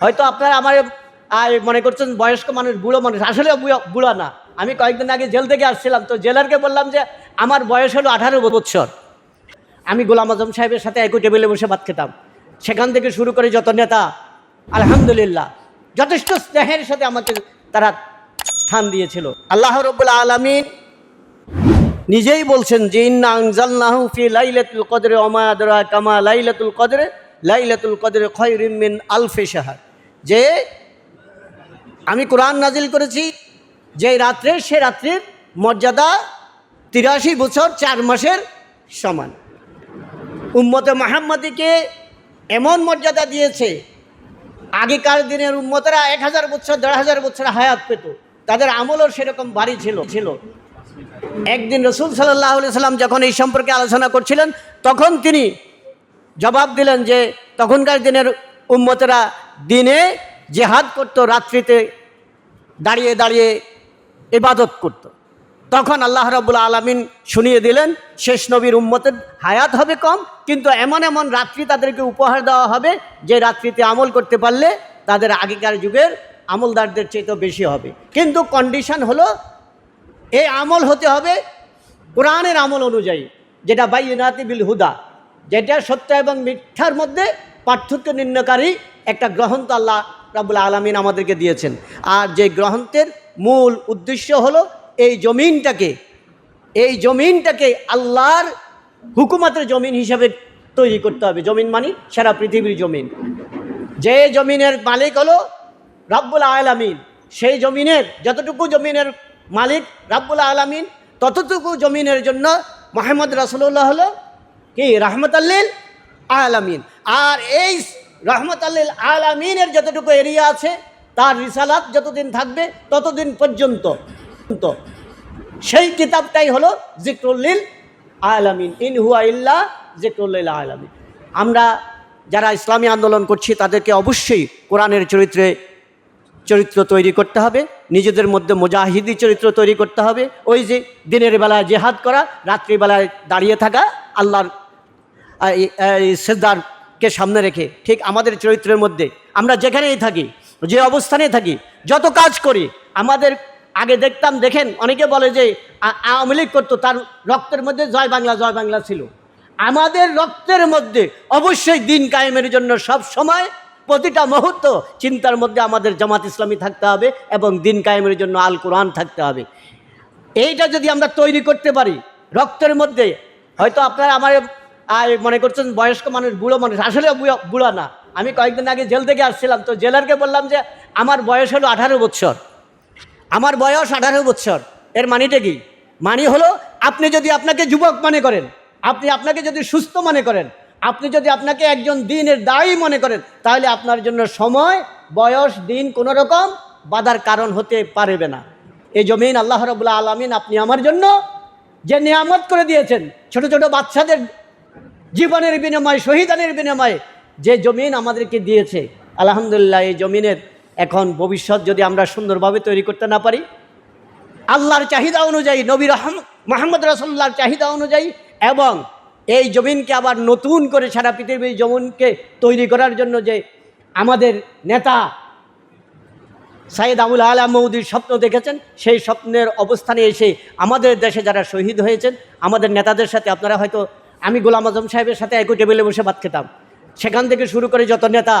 হয়তো আপনারা আমার আহ, মনে করছেন বয়স্ক মানুষ বুড়ো মানুষ আসলে বুড়া না। আমি কয়েকদিন আগে জেল থেকে আসছিলাম তো জেলারকে বললাম যে আমার বয়স হলো আঠারো বছর। আমি গোলাম আজম সাহেবের সাথে একই টেবিলে বসে ভাত খেতাম। সেখান থেকে শুরু করে যত নেতা আলহামদুলিল্লাহ যথেষ্ট স্নেহের সাথে আমাকে তারা স্থান দিয়েছিল। আল্লাহ রব্বুল আলমিন নিজেই বলছেন যে ইন্না কদরে ওমা কামা লাইলাতুল কদরে লাইলাতুল কদরে খয়রিম মিন আলফি শাহর। যে আমি কোরআন নাজিল করেছি যে রাত্রে সে রাত্রির মর্যাদা তিরাশি বছর চার মাসের সমান। উম্মতে মাহাম্মাদিকে এমন মর্যাদা দিয়েছে, আগেকার দিনের উম্মতেরা এক হাজার বছর, দেড় হাজার বছর হায়াত পেত। তাদের আমলও সেরকম বাড়ি ছিল ছিল। একদিন রসুল সাল্লাহ সাল্লাম যখন এই সম্পর্কে আলোচনা করছিলেন, তখন তিনি জবাব দিলেন যে তখনকার দিনের উম্মতেরা দিনে জেহাদ করত, রাত্রিতে দাঁড়িয়ে দাঁড়িয়ে ইবাদত করত। তখন আল্লাহ রাবুল আলমিন শুনিয়ে দিলেন, শেষ নবীর উম্মতের হায়াত হবে কম, কিন্তু এমন এমন রাত্রি তাদেরকে উপহার দেওয়া হবে, যে রাত্রিতে আমল করতে পারলে তাদের আগেকার যুগের আমলদারদের চেয়ে বেশি হবে কিন্তু কন্ডিশন হলো এই আমল হতে হবে কোরআনের আমল অনুযায়ী, যেটা বাইনাতি বিল হুদা, যেটা সত্য এবং মিথ্যার মধ্যে পার্থক্য নির্ণয়কারী একটা গ্রন্থ আল্লাহ রাবুল আলমিন আমাদেরকে দিয়েছেন। আর যে গ্রন্থের মূল উদ্দেশ্য হলো এই জমিনটাকে এই জমিনটাকে আল্লাহর হুকুমাতের জমিন হিসাবে তৈরি করতে হবে। জমিন মানে সারা পৃথিবীর জমিন। যে জমিনের মালিক হলো রাব্বুল আলামিন, সেই জমিনের যতটুকু জমিনের মালিক রাব্বুল আলামিন, ততটুকু জমিনের জন্য মোহাম্মদ রাসুল্লাহ হলো কি? রহমত আল্লিল আলামিন। আর এই রহমত আল্লিল আলামিনের যতটুকু এরিয়া আছে, তার রিসালাত যতদিন থাকবে, ততদিন পর্যন্ত সেই কিতাবটাই হলো জিক্রুল্লিল আলামিন। ইন হুয়া ইল্লা জিক্রুল্লিল আলামিন। আমরা যারা ইসলামী আন্দোলন করছি, তাদেরকে অবশ্যই কোরআনের চরিত্রে, চরিত্র তৈরি করতে হবে। নিজেদের মধ্যে মুজাহিদি চরিত্র তৈরি করতে হবে। ওই যে দিনের বেলায় জেহাদ করা, রাত্রিবেলায় দাঁড়িয়ে থাকা, আল্লাহর সেদ্দারকে সামনে রেখে, ঠিক আমাদের চরিত্রের মধ্যে। আমরা যেখানেই থাকি, যে অবস্থানে থাকি, যত কাজ করি, আমাদের আগে দেখতাম, দেখেন, অনেকে বলে যে আওয়ামী লীগ করতো, তার রক্তের মধ্যে জয় বাংলা জয় বাংলা ছিল। আমাদের রক্তের মধ্যে অবশ্যই দিন কায়েমের জন্য সব সময় প্রতিটা মুহূর্ত চিন্তার মধ্যে আমাদের জামাত ইসলামী থাকতে হবে এবং দিন কায়েমের জন্য আল কোরআন থাকতে হবে। এইটা যদি আমরা তৈরি করতে পারি, রক্তের মধ্যে, হয়তো আপনারা আমার আহ, মনে করছেন বয়স্ক মানুষ বুড়ো মানুষ। আসলে বুড়া- বুড়া না। আমি কয়েকদিন আগে জেল থেকে আসছিলাম। তো জেলারকে বললাম যে আমার বয়স হলো আঠারো বছর আমার বয়স আঠারো বছর এর মানিটা কি? মানি হলো আপনি যদি আপনাকে যুবক মনে করেন আপনি আপনাকে যদি সুস্থ মনে করেন আপনি যদি আপনাকে একজন দিনের দায়ী মনে করেন তাহলে আপনার জন্য সময় বয়স দিন কোনো রকম বাধার কারণ হতে পারবে না। এই জমিন আল্লাহ রবুল্লা আলমিন আপনি আমার জন্য যে নিয়ামত করে দিয়েছেন ছোট ছোট বাচ্চাদের জীবনের বিনিময়ে, শহীদানের বিনিময়ে যে জমিন আমাদেরকে দিয়েছে, আলহামদুলিল্লাহ এই জমিনের এখন ভবিষ্যৎ যদি আমরা সুন্দরভাবে তৈরি করতে না পারি, আল্লাহর চাহিদা অনুযায়ী, নবী রহম, মোহাম্মদ রসল্লাহর চাহিদা অনুযায়ী এবং এই জমিনকে আবার নতুন করে সারা পৃথিবীর জমিনকে তৈরি করার জন্য যে আমাদের নেতা সাইদ আবুল আলা মৌদির স্বপ্ন দেখেছেন, সেই স্বপ্নের অবস্থানে এসে আমাদের দেশে যারা শহীদ হয়েছেন, আমাদের নেতাদের সাথে আপনারা হয়তো আমি গোলাম আজম সাহেবের সাথে একই টেবিলে বসে ভাত খেতাম। সেখান থেকে শুরু করে যত নেতা,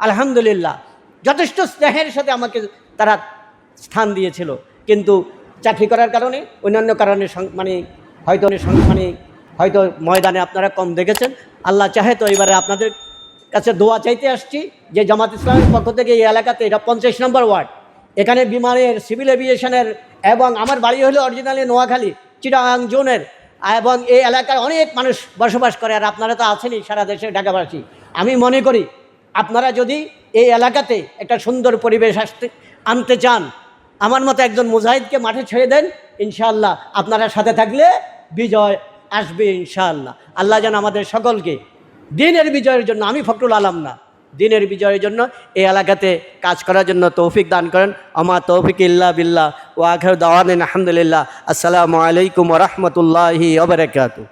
আলহামদুলিল্লাহ, যথেষ্ট স্নেহের সাথে আমাকে তারা স্থান দিয়েছিল। কিন্তু চাকরি করার কারণে, অন্যান্য কারণে মানে হয়তো মানে হয়তো ময়দানে আপনারা কম দেখেছেন। আল্লাহ চাহে তো এবারে আপনাদের কাছে দোয়া চাইতে আসছি যে জামাত ইসলামের পক্ষ থেকে এই এলাকাতে এটা পঞ্চাশ নম্বর ওয়ার্ড। এখানে বিমানের, সিভিল এভিয়েশনের এবং আমার বাড়ি হলো অরিজিনালি নোয়াখালী চিটাগাং জোনের এবং এই এলাকায় অনেক মানুষ বসবাস করে আর আপনারা তো আছেনই সারা দেশে ঢাকাবাসী। আমি মনে করি আপনারা যদি এই এলাকাতে একটা সুন্দর পরিবেশ আসতে, আনতে চান, আমার মতো একজন মুজাহিদকে মাঠে ছেড়ে দেন, ইনশাআল্লাহ আপনারা সাথে থাকলে বিজয় আসবে ইনশাআল্লাহ। আল্লাহ যেন আমাদের সকলকে দিনের বিজয়ের জন্য, আমি ফখরুল আলম না। দিনের বিজয়ের জন্য এই এলাকাতে কাজ করার জন্য তৌফিক দান করেন। আমা তৌফিক ইল্লা বিল্লাহ। ও আখর দাওয়ান আলহামদুলিল্লাহ। আসসালামু আলাইকুম রহমতুল্লাহি ওবরাকাতু